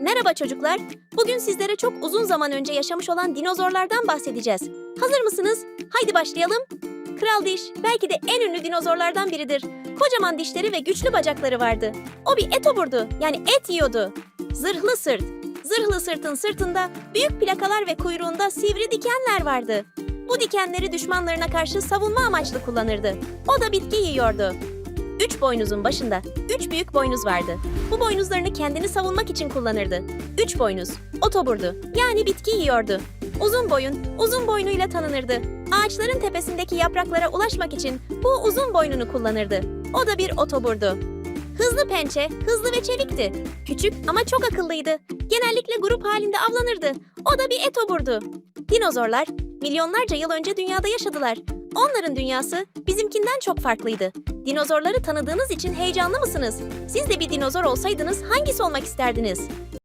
Merhaba çocuklar. Bugün sizlere çok uzun zaman önce yaşamış olan dinozorlardan bahsedeceğiz. Hazır mısınız? Haydi başlayalım. Kral Diş belki de en ünlü dinozorlardan biridir. Kocaman dişleri ve güçlü bacakları vardı. O bir etoburdu, yani et yiyordu. Zırhlı sırt. Zırhlı sırtın sırtında büyük plakalar ve kuyruğunda sivri dikenler vardı. Bu dikenleri düşmanlarına karşı savunma amaçlı kullanırdı. O da bitki yiyordu. Üç boynuzun başında üç büyük boynuz vardı. Bu boynuzlarını kendini savunmak için kullanırdı. Üç boynuz, otoburdu, yani bitki yiyordu. Uzun boyun, uzun boynuyla tanınırdı. Ağaçların tepesindeki yapraklara ulaşmak için bu uzun boynunu kullanırdı. O da bir otoburdu. Hızlı pençe, hızlı ve çevikti. Küçük ama çok akıllıydı. Genellikle grup halinde avlanırdı. O da bir etoburdu. Dinozorlar milyonlarca yıl önce dünyada yaşadılar. Onların dünyası bizimkinden çok farklıydı. Dinozorları tanıdığınız için heyecanlı mısınız? Siz de bir dinozor olsaydınız hangisi olmak isterdiniz?